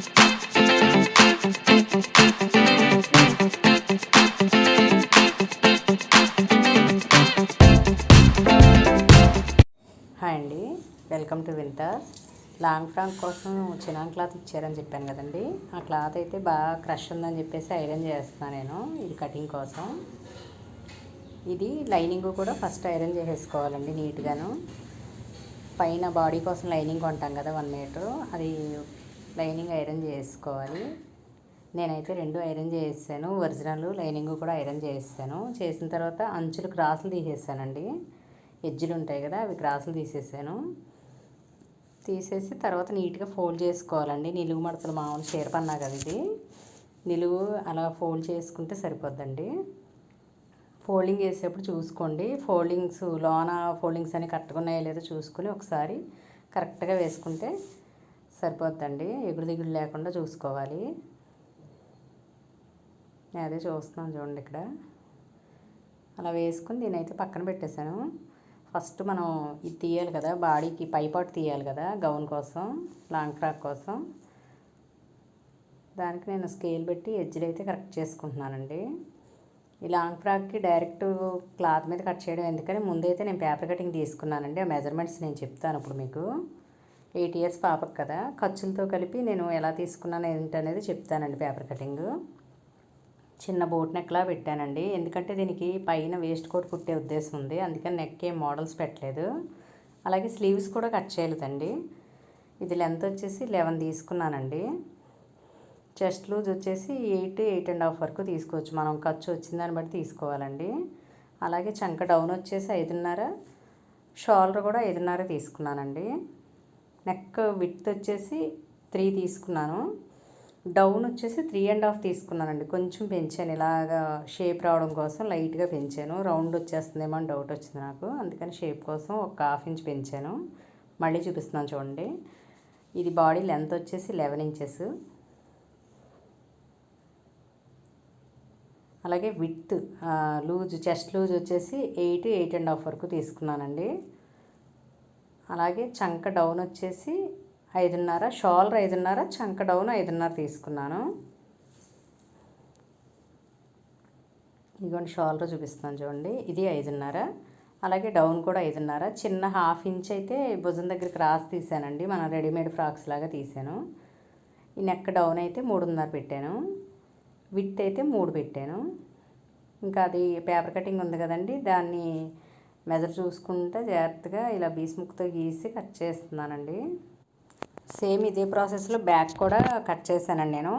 Hi అండి. Welcome to winters long frock కోసం chinon cloth ఇచ్చారని చెప్పాను కదండి. ఆ క్లాత్ అయితే బాగా క్రష్ ఉందని చెప్పేసి ఐరన్ చేస్తున్నాను నేను ఇది కటింగ్ కోసం. ఇది లైనింగ్ కూడా ఫస్ట్ ఐరన్ చేసేసుకోవాలండి నీట్గాను పైన బాడీ కోసం లైనింగ్ కొంటాం కదా వన్ మీటర్ అది లైనింగ్ ఐరన్ చేసుకోవాలి. నేనైతే రెండు ఐరన్ చేసేసాను. ఒరిజినల్ లైనింగ్ కూడా ఐరన్ చేసేసాను. చేసిన తర్వాత అంచులు క్రాసులు తీసేసానండి. ఎజ్జులు ఉంటాయి కదా అవి క్రాసులు తీసేసాను. తీసేసి తర్వాత నీట్గా ఫోల్డ్ చేసుకోవాలండి. నిలువు మడతలు మామూలు చేరపన్నా కదా ఇది. నిలువు అలా ఫోల్డ్ చేసుకుంటే సరిపోద్దండి. ఫోల్డింగ్ చేసేటప్పుడు చూసుకోండి. ఫోల్డింగ్స్ లోన ఫోల్డింగ్స్ అని కట్టుకున్నాయో లేదో చూసుకుని ఒకసారి కరెక్ట్గా వేసుకుంటే సరిపోద్దండి. ఎగుడు దిగుడు లేకుండా చూసుకోవాలి. నేను అదే చూస్తున్నాను చూడండి ఇక్కడ. అలా వేసుకుని దీనైతే పక్కన పెట్టేశాను. ఫస్ట్ మనం ఇది తీయాలి కదా బాడీకి పైపాటు తీయాలి కదా గౌన్ కోసం లాంగ్ ఫ్రాక్ కోసం. దానికి నేను స్కేల్ పెట్టి ఎడ్జ్లు అయితే కరెక్ట్ చేసుకుంటున్నానండి. ఈ లాంగ్ ఫ్రాక్కి డైరెక్ట్ క్లాత్ మీద కట్ చేయడం ఎందుకని ముందైతే నేను పేపర్ కటింగ్ తీసుకున్నానండి. ఆ మెజర్మెంట్స్ నేను చెప్తాను ఇప్పుడు మీకు. ఎయిట్ ఇయర్స్ పాపకు కదా. ఖర్చులతో కలిపి నేను ఎలా తీసుకున్నాను ఏంటనేది చెప్తానండి పేపర్ కటింగ్. చిన్న బోట్ నెక్లా పెట్టానండి. ఎందుకంటే దీనికి పైన వేస్ట్ కోట్ కుట్టే ఉద్దేశం ఉంది. అందుకని నెక్ ఏం మోడల్స్ పెట్టలేదు. అలాగే స్లీవ్స్ కూడా కట్ చేయలేదండి. ఇది లెంత్ వచ్చేసి లెవెన్ తీసుకున్నానండి. చెస్ట్ లూజ్ వచ్చేసి ఎయిట్ ఎయిట్ అండ్ హాఫ్ వరకు తీసుకోవచ్చు. మనం ఖర్చు వచ్చిందని బట్టి తీసుకోవాలండి. అలాగే చంక డౌన్ వచ్చేసి ఐదున్నర షోల్డర్ కూడా ఐదున్నర తీసుకున్నానండి. నెక్ విత్ వచ్చేసి త్రీ తీసుకున్నాను. డౌన్ వచ్చేసి త్రీ అండ్ హాఫ్ తీసుకున్నానండి. కొంచెం పెంచాను. ఇలాగా షేప్ రావడం కోసం లైట్గా పెంచాను. రౌండ్ వచ్చేస్తుందేమో అని డౌట్ వచ్చింది నాకు. అందుకని షేప్ కోసం ఒక హాఫ్ ఇంచ్ పెంచాను. మళ్ళీ చూపిస్తున్నాను చూడండి. ఇది బాడీ లెంత్ వచ్చేసి లెవెన్ ఇంచెస్. అలాగే విత్ లూజ్ చెస్ట్ లూజ్ వచ్చేసి ఎయిట్ ఎయిట్ అండ్ హాఫ్ వరకు తీసుకున్నానండి. అలాగే చంక డౌన్ వచ్చేసి ఐదున్నర షోల్డర్ ఐదున్నర చంక డౌన్ ఐదున్నర తీసుకున్నాను. ఇదిగోండి షోల్డర్ చూపిస్తున్నాను చూడండి. ఇది ఐదున్నర అలాగే డౌన్ కూడా ఐదున్నర. చిన్న హాఫ్ ఇంచ్ అయితే భుజం దగ్గరికి రాసి తీసానండి మనం రెడీమేడ్ ఫ్రాక్స్ లాగా తీసాను ఈ నెక్ డౌన్ అయితే మూడున్నర పెట్టాను. విత్ అయితే మూడు పెట్టాను. ఇంకా అది పేపర్ కటింగ్ ఉంది కదండి దాన్ని మెజర్ చూసుకుంటే జాగ్రత్తగా ఇలా బీస్ముక్తో గీసి కట్ చేస్తున్నానండి. సేమ్ ఇదే ప్రాసెస్లో బ్యాక్ కూడా కట్ చేశానండి నేను.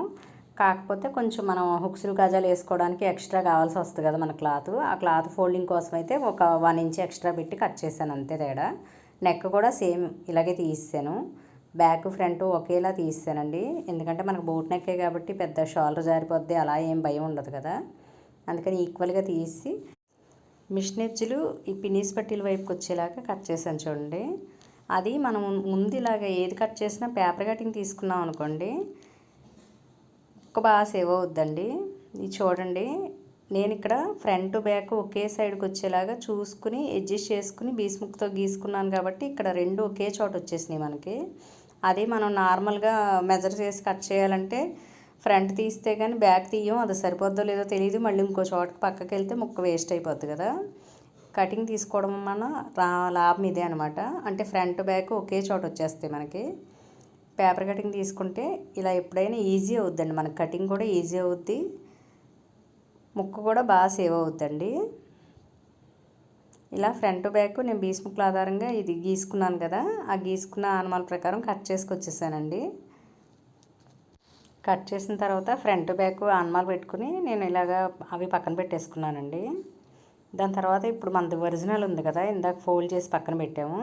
కాకపోతే కొంచెం మనం హుక్స్లు గజాలు వేసుకోవడానికి ఎక్స్ట్రా కావాల్సి వస్తుంది కదా మన క్లాత్. ఆ క్లాత్ ఫోల్డింగ్ కోసం అయితే ఒక వన్ ఇంచ్ ఎక్స్ట్రా పెట్టి కట్ చేశాను అంతే తేడా. నెక్ కూడా సేమ్ ఇలాగే తీసాను. బ్యాక్ ఫ్రంట్ ఒకేలా తీసానండి. ఎందుకంటే మనకు బోట్ నెక్కే కాబట్టి పెద్ద షోల్డర్ జారిపోద్ది అలా ఏం భయం ఉండదు కదా. అందుకని ఈక్వల్గా తీసి మిషన్ ఈ పినీస్ పట్టీల వైపుకి వచ్చేలాగా కట్ చేశాను చూడండి. అది మనం ముందు ఇలాగ ఏది కట్ చేసినా పేపర్ కటింగ్ తీసుకున్నాం అనుకోండి ఒక బాగా సేవ్ అవుద్దండి. ఇది చూడండి నేను ఇక్కడ ఫ్రంట్ బ్యాక్ ఒకే సైడ్కి వచ్చేలాగా చూసుకుని అడ్జస్ట్ చేసుకుని బీస్ముక్తో గీసుకున్నాను కాబట్టి ఇక్కడ రెండు ఒకే చోట వచ్చేసినాయి మనకి. అదే మనం నార్మల్గా మెజర్ చేసి కట్ చేయాలంటే ఫ్రంట్ తీస్తే కానీ బ్యాక్ తీయం అది సరిపోద్దో లేదో తెలియదు మళ్ళీ ఇంకో చోటకి పక్కకి వెళ్తే ముక్క వేస్ట్ అయిపోద్ది కదా. కటింగ్ తీసుకోవడం మన లాభం ఇదే అనమాట అంటే ఫ్రంట్ బ్యాక్ ఒకే చోట వచ్చేస్తాయి మనకి. పేపర్ కటింగ్ తీసుకుంటే ఇలా ఎప్పుడైనా ఈజీ అవుద్దండి. మనకి కటింగ్ కూడా ఈజీ అవుద్ది. ముక్కు కూడా బాగా సేవ్ అవుద్దండి. ఇలా ఫ్రంట్ బ్యాక్ నేను బీస్ ముక్కల ఆధారంగా ఇది గీసుకున్నాను కదా. ఆ గీసుకున్న ఆనమాల ప్రకారం కట్ చేసుకొచ్చేసానండి. కట్ చేసిన తర్వాత ఫ్రంట్ బ్యాక్ ఆనమాలు పెట్టుకుని నేను ఇలాగా అవి పక్కన పెట్టేసుకున్నానండి. దాని తర్వాత ఇప్పుడు మనది ఒరిజినల్ ఉంది కదా ఇందాక ఫోల్డ్ చేసి పక్కన పెట్టాము.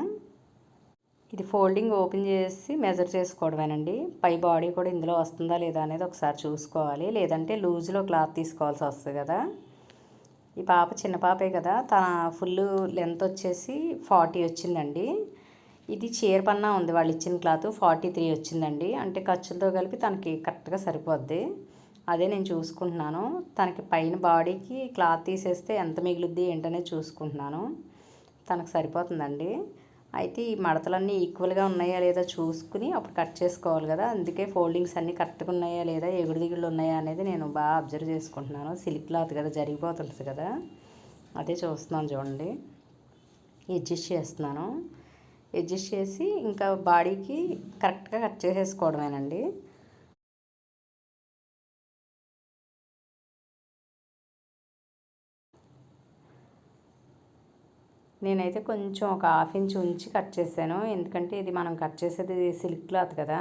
ఇది ఫోల్డింగ్ ఓపెన్ చేసి మెజర్ చేసుకోవడమేనండి. పై బాడీ కూడా ఇందులో వస్తుందా లేదా అనేది ఒకసారి చూసుకోవాలి. లేదంటే లూజ్లో క్లాత్ తీసుకోవాల్సి వస్తుంది కదా. ఈ పాప చిన్న పాపే కదా తన ఫుల్ లెంత్ వచ్చేసి ఫార్టీ వచ్చిందండి. ఇది చీరపన్నా ఉంది. వాళ్ళు ఇచ్చిన క్లాత్ ఫార్టీ త్రీ వచ్చిందండి. అంటే ఖర్చులతో కలిపి తనకి కరెక్ట్గా సరిపోద్ది. అదే నేను చూసుకుంటున్నాను. తనకి పైన బాడీకి క్లాత్ తీసేస్తే ఎంత మిగులుద్ది ఏంటనే చూసుకుంటున్నాను. తనకు సరిపోతుందండి. అయితే ఈ మడతలన్నీ ఈక్వల్గా ఉన్నాయా లేదా చూసుకుని అప్పుడు కట్ చేసుకోవాలి కదా. అందుకే ఫోల్డింగ్స్ అన్నీ కరెక్ట్గా ఉన్నాయా లేదా ఎగుడు దిగుళ్ళు ఉన్నాయా అనేది నేను బాగా అబ్జర్వ్ చేసుకుంటున్నాను. సిల్క్ క్లాత్ కదా జరిగిపోతుంటుంది కదా. అదే చూస్తున్నాను చూడండి. అడ్జస్ట్ చేస్తున్నాను. అడ్జస్ట్ చేసి ఇంకా బాడీకి కరెక్ట్గా కట్ చేసేసుకోవడమేనండి. నేనైతే కొంచెం ఒక హాఫ్ ఇంచ్ ఉంచి కట్ చేశాను. ఎందుకంటే ఇది మనం కట్ చేసేది సిల్క్ క్లాత్ కదా.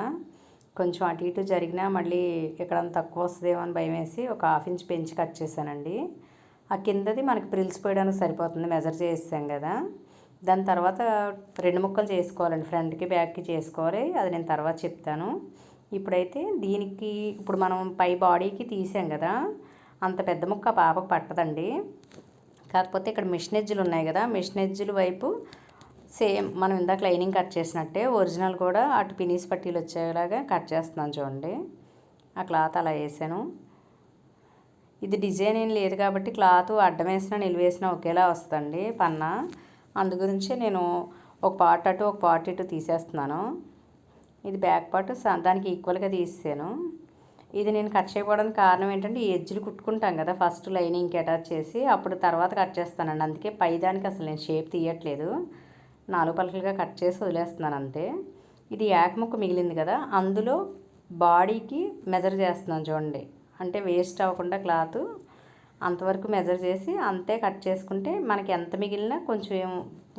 కొంచెం అటు ఇటు జరిగినా మళ్ళీ ఇక్కడ తక్కువ వస్తుందేమో అని భయం వేసి ఒక హాఫ్ ఇంచ్ పెంచి కట్ చేశానండి. ఆ కిందది మనకి ప్రిల్స్ పోయడానికి సరిపోతుంది. మెజర్ చేసాం కదా. దాని తర్వాత రెండు ముక్కలు చేసుకోవాలండి. ఫ్రంట్కి బ్యాక్కి చేసుకోవాలి. అది నేను తర్వాత చెప్తాను. ఇప్పుడైతే దీనికి ఇప్పుడు మనం పై బాడీకి తీసాం కదా అంత పెద్ద ముక్క పాపకు పట్టదండి. కాకపోతే ఇక్కడ మిషన్ ఎజ్జులు ఉన్నాయి కదా మిషన్ ఎజ్జుల వైపు సేమ్ మనం ఇందాక లైనింగ్ కట్ చేసినట్టే ఒరిజినల్ కూడా అటు పినీస్ పట్టీలు వచ్చేలాగా కట్ చేస్తున్నాను చూడండి. ఆ క్లాత్ అలా వేసాను. ఇది డిజైన్ ఏం లేదు కాబట్టి క్లాత్ అడ్డం వేసినా నిలువేసినా ఒకేలా వస్తుందండి పన్నా. అందు గురించి నేను ఒక పార్ట్ అటు ఒక పార్ట్ ఇటు తీసేస్తున్నాను. ఇది బ్యాక్ పార్ట్ దానికి ఈక్వల్గా తీసాను ఇది నేను కట్ చేయకపోవడానికి కారణం ఏంటంటే ఎజ్జులు కుట్టుకుంటాం కదా ఫస్ట్ లైనింగ్కి అటాచ్ చేసి అప్పుడు తర్వాత కట్ చేస్తానండి. అందుకే పైదానికి అసలు నేను షేప్ తీయట్లేదు. నాలుగు పలకలుగా కట్ చేసి వదిలేస్తున్నాను అంతే. ఇది ఏకముక్క మిగిలింది కదా అందులో బాడీకి మెజర్ చేస్తున్నాను చూడండి. అంటే వేస్ట్ అవ్వకుండా క్లాత్ అంతవరకు మెజర్ చేసి అంతే కట్ చేసుకుంటే మనకి ఎంత మిగిలినా కొంచెం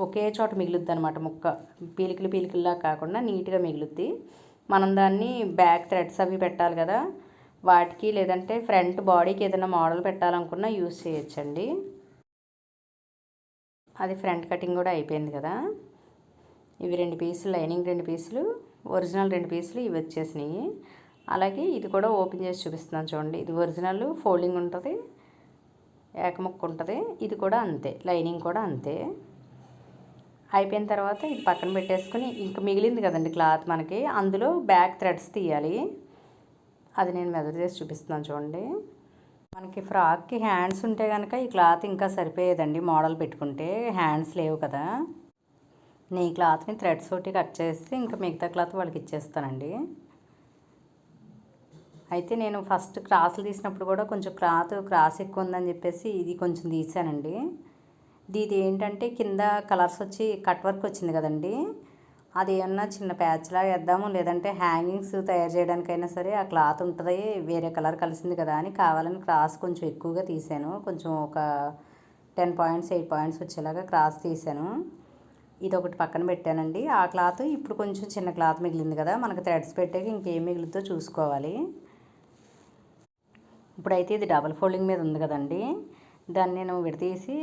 ఒకే చోట మిగులుద్ది అనమాట ముక్క. పీలికలు పీలికల్లా కాకుండా నీట్గా మిగులుద్ది. మనం దాన్ని బ్యాక్ థ్రెడ్స్ అవి పెట్టాలి కదా వాటికి లేదంటే ఫ్రంట్ బాడీకి ఏదైనా మోడల్ పెట్టాలనుకున్నా యూస్ చేయొచ్చండి. అది ఫ్రంట్ కటింగ్ కూడా అయిపోయింది కదా. ఇవి రెండు పీసులు లైనింగ్ రెండు పీసులు ఒరిజినల్ రెండు పీసులు ఇవి వచ్చేసినాయి. అలాగే ఇది కూడా ఓపెన్ చేసి చూపిస్తున్నాను చూడండి. ఇది ఒరిజినల్ ఫోల్డింగ్ ఉంటుంది. ఏకముక్క ఉంటుంది ఇది కూడా అంతే. లైనింగ్ కూడా అంతే. అయిపోయిన తర్వాత ఇది పక్కన పెట్టేసుకుని ఇంకా మిగిలింది కదండి క్లాత్ మనకి. అందులో బ్యాక్ థ్రెడ్స్ తీయాలి. అది నేను మెజర్ చేసి చూపిస్తున్నాను చూడండి. మనకి ఫ్రాక్కి హ్యాండ్స్ ఉంటే కనుక ఈ క్లాత్ ఇంకా సరిపోయేదండి మోడల్ పెట్టుకుంటే. హ్యాండ్స్ లేవు కదా. నేను ఈ క్లాత్ని థ్రెడ్స్ ఒకటి కట్ చేసి ఇంకా మిగతా క్లాత్ వాళ్ళకి ఇచ్చేస్తానండి. అయితే నేను ఫస్ట్ క్రాసులు తీసినప్పుడు కూడా కొంచెం క్లాత్ క్రాస్ ఎక్కువ ఉందని చెప్పేసి ఇది కొంచెం తీసానండి. ఇది ఏంటంటే కింద కలర్స్ వచ్చి కట్ వర్క్ వచ్చింది కదండి. అది ఏమన్నా చిన్న ప్యాచ్లా వేద్దాము లేదంటే హ్యాంగింగ్స్ తయారు చేయడానికైనా సరే ఆ క్లాత్ ఉంటుంది వేరే కలర్ కలిసింది కదా అని కావాలని క్రాస్ కొంచెం ఎక్కువగా తీసాను. కొంచెం ఒక టెన్ పాయింట్స్ ఎయిట్ పాయింట్స్ వచ్చేలాగా క్రాస్ తీసాను. ఇది ఒకటి పక్కన పెట్టానండి. ఆ క్లాత్ ఇప్పుడు కొంచెం చిన్న క్లాత్ మిగిలింది కదా మనకు థ్రెడ్స్ పెట్టాక ఇంకేం మిగులుతో చూసుకోవాలి. ఇప్పుడైతే ఇది డబల్ ఫోల్డింగ్ మీద ఉంది కదండి. దాన్ని నేను విడతీసి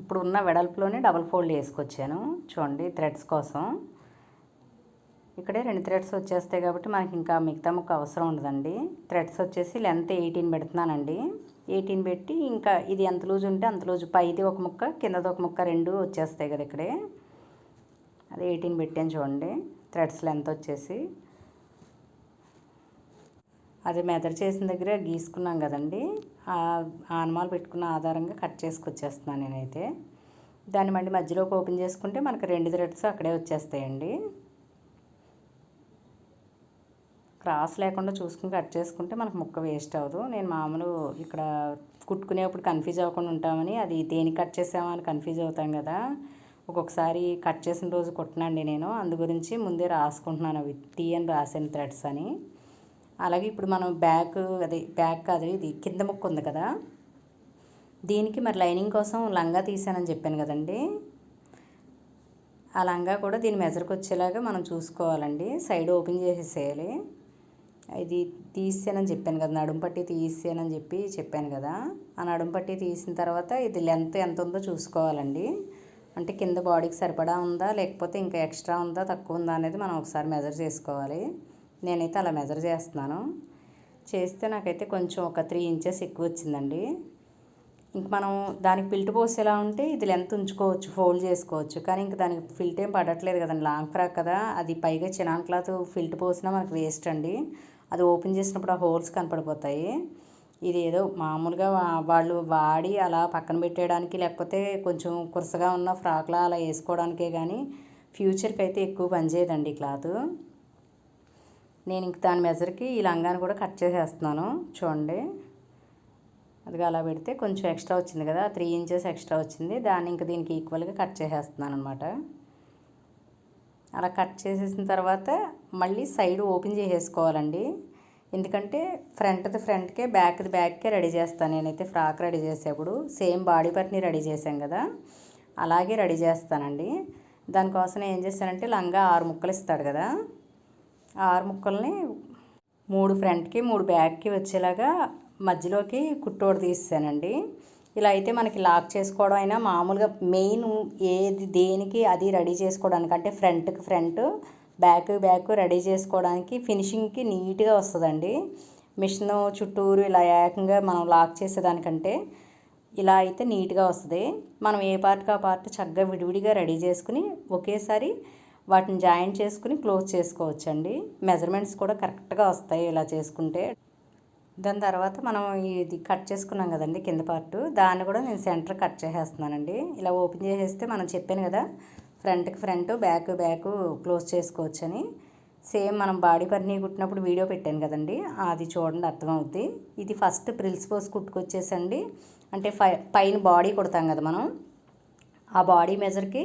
ఇప్పుడు ఉన్న వెడల్పులోనే డబల్ ఫోల్డ్ వేసుకొచ్చాను చూడండి థ్రెడ్స్ కోసం. ఇక్కడే రెండు థ్రెడ్స్ వచ్చేస్తాయి కాబట్టి మనకి ఇంకా మిగతా ముక్క అవసరం ఉండదండి. థ్రెడ్స్ వచ్చేసి లెంత్ ఎయిటీన్ పెడుతున్నానండి. ఎయిటీన్ పెట్టి ఇంకా ఇది ఎంత లూజ్ ఉంటే అంత లూజ్. పైది ఒక ముక్క కిందది ఒక ముక్క రెండు వచ్చేస్తాయి కదా ఇక్కడే. అది ఎయిటీన్ పెట్టాను చూడండి. థ్రెడ్స్ లెంత్ వచ్చేసి అది మెదడు చేసిన దగ్గర గీసుకున్నాం కదండి. ఆనమాలు పెట్టుకున్న ఆధారంగా కట్ చేసుకొచ్చేస్తున్నాను నేనైతే. దాన్ని మళ్ళీ మధ్యలోకి ఓపెన్ చేసుకుంటే మనకు రెండు థ్రెడ్స్ అక్కడే వచ్చేస్తాయండి. క్రాస్ లేకుండా చూసుకుని కట్ చేసుకుంటే మనకు ముక్క వేస్ట్ అవ్వదు. నేను మామూలు ఇక్కడ కుట్టుకునేప్పుడు కన్ఫ్యూజ్ అవ్వకుండా ఉంటామని అది దేనికి కట్ చేసామని కన్ఫ్యూజ్ అవుతాం కదా. ఒక్కొక్కసారి కట్ చేసిన రోజు కుట్టనండి నేను. అందు గురించి ముందే రాసుకుంటున్నాను అవి. టీ అని రాసిన థ్రెడ్స్ అని. అలాగే ఇప్పుడు మనం బ్యాక్ అది బ్యాక్ కాదు ఇది కింద ముక్క ఉంది కదా. దీనికి మరి లైనింగ్ కోసం లంగా తీసానని చెప్పాను కదండి. ఆ లంగా కూడా దీని మెజర్కి వచ్చేలాగా మనం చూసుకోవాలండి. సైడ్ ఓపెన్ చేసేసేయాలి. ఇది తీసానని చెప్పాను కదా నడుంపట్టి తీసానని చెప్పి చెప్పాను కదా. ఆ నడుం పట్టి తీసిన తర్వాత ఇది లెంత్ ఎంత ఉందో చూసుకోవాలండి. అంటే కింద బాడీకి సరిపడా ఉందా లేకపోతే ఇంకా ఎక్స్ట్రా ఉందా తక్కువ ఉందా అనేది మనం ఒకసారి మెజర్ చేసుకోవాలి. నేనైతే అలా మెజర్ చేస్తున్నాను. చేస్తే నాకైతే కొంచెం ఒక త్రీ ఇంచెస్ ఎక్కువ వచ్చిందండి. ఇంక మనం దానికి ఫిల్ట్ పోసేలా ఉంటే ఇది లెంత్ ఉంచుకోవచ్చు ఫోల్డ్ చేసుకోవచ్చు. కానీ ఇంక దానికి ఫిల్ట్ ఏం పడట్లేదు కదండి లాంగ్ ఫ్రాక్ కదా. అది పైగా చినాన్ క్లాత్ ఫిల్ట్ పోసినా మనకు వేస్ట్ అండి. అది ఓపెన్ చేసినప్పుడు ఆ హోల్స్ కనపడిపోతాయి. ఇది ఏదో మామూలుగా వాళ్ళు వాడి అలా పక్కన పెట్టేయడానికి లేకపోతే కొంచెం కురసగా ఉన్న ఫ్రాక్లా అలా వేసుకోవడానికే కానీ ఫ్యూచర్కి అయితే ఎక్కువ పనిచేయదండి క్లాత్ నేను ఇంక దాని మెజర్కి ఈ లంగాని కూడా కట్ చేసేస్తున్నాను. చూడండి. అది అలా పెడితే కొంచెం ఎక్స్ట్రా వచ్చింది కదా త్రీ ఇంచెస్ ఎక్స్ట్రా వచ్చింది. దాన్ని ఇంక దీనికి ఈక్వల్గా కట్ చేసేస్తున్నాను అనమాట అలా కట్ చేసేసిన తర్వాత మళ్ళీ సైడ్ ఓపెన్ చేసేసుకోవాలండి. ఎందుకంటే ఫ్రంట్ది ఫ్రంట్కే బ్యాక్ది బ్యాక్కే రెడీ చేస్తాను. నేనైతే ఫ్రాక్ రెడీ చేసేప్పుడు సేమ్ బాడీ పట్ని రెడీ చేసాం కదా అలాగే రెడీ చేస్తానండి. దానికోసం ఏం చేస్తానంటే లంగా ఆరు ముక్కలు ఇస్తాడు కదా ఆరు ముక్కల్ని మూడు ఫ్రంట్కి మూడు బ్యాక్కి వచ్చేలాగా మధ్యలోకి కుట్టోడు తీసానండి ఇలా అయితే మనకి లాక్ చేసుకోవడం అయినా మామూలుగా మెయిన్ ఏది దేనికి అది రెడీ చేసుకోవడానికి అంటే ఫ్రంట్కి ఫ్రంట్ బ్యాక్ బ్యాక్ రెడీ చేసుకోవడానికి ఫినిషింగ్కి నీట్గా వస్తుందండి. మిషన్ చుట్టూరు ఇలా ఏకంగా మనం లాక్ చేసేదానికంటే ఇలా అయితే నీట్గా వస్తుంది. మనం ఏ పార్ట్కి ఆ పార్ట్ చక్కగా విడివిడిగా రెడీ చేసుకుని ఒకేసారి వాటిని జాయిన్ చేసుకుని క్లోజ్ చేసుకోవచ్చండి. మెజర్మెంట్స్ కూడా కరెక్ట్గా వస్తాయి ఇలా చేసుకుంటే. దాని తర్వాత మనం ఇది కట్ చేసుకున్నాం కదండి కింద పార్ట్. దాన్ని కూడా నేను సెంటర్ కట్ చేసేస్తున్నానండి. ఇలా ఓపెన్ చేసేస్తే మనం చెప్పాను కదా ఫ్రంట్కి ఫ్రంట్ బ్యాక్ బ్యాక్ క్లోజ్ చేసుకోవచ్చని. సేమ్ మనం బాడీ పర్ని కుట్టినప్పుడు వీడియో పెట్టాను కదండి అది చూడండి అర్థమవుద్ది. ఇది ఫస్ట్ ప్రిల్స్ పోస్ కుట్టుకొచ్చేసండి. అంటే ఫై పైన బాడీ కుడతాం కదా మనం. ఆ బాడీ మెజర్కి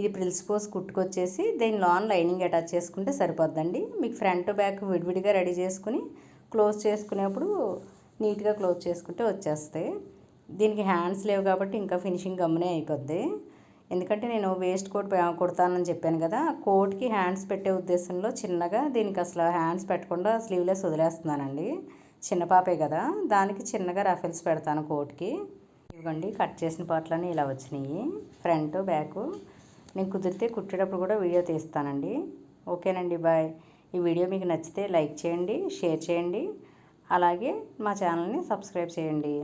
ఇది ప్రిల్స్ పోస్ కుట్టుకొచ్చేసి దీని లాన్ లైనింగ్ అటాచ్ చేసుకుంటే సరిపోద్దండి. మీకు ఫ్రంట్ బ్యాక్ విడివిడిగా రెడీ చేసుకుని క్లోజ్ చేసుకునేప్పుడు నీట్గా క్లోజ్ చేసుకుంటే వచ్చేస్తాయి. దీనికి హ్యాండ్స్ లేవు కాబట్టి ఇంకా ఫినిషింగ్ గమ్మునే అయిపోద్ది. ఎందుకంటే నేను వేస్ట్ కోట్ కుడతానని చెప్పాను కదా కోట్కి హ్యాండ్స్ పెట్టే ఉద్దేశంలో చిన్నగా దీనికి అసలు హ్యాండ్స్ పెట్టకుండా స్లీవ్లెస్ వదిలేస్తున్నానండి. చిన్న పాపే కదా దానికి చిన్నగా రఫెల్స్ పెడతాను కోట్కి. ఇవ్వండి కట్ చేసిన పాటలన్నీ ఇలా వచ్చినాయి. ఫ్రంట్ బ్యాక్ నేను కుదిరితే కుట్టేటప్పుడు కూడా వీడియో తీస్తానండి. ఓకేనండి బాయ్. ఈ వీడియో మీకు నచ్చితే లైక్ చేయండి షేర్ చేయండి. అలాగే మా ఛానల్ని సబ్స్క్రైబ్ చేయండి.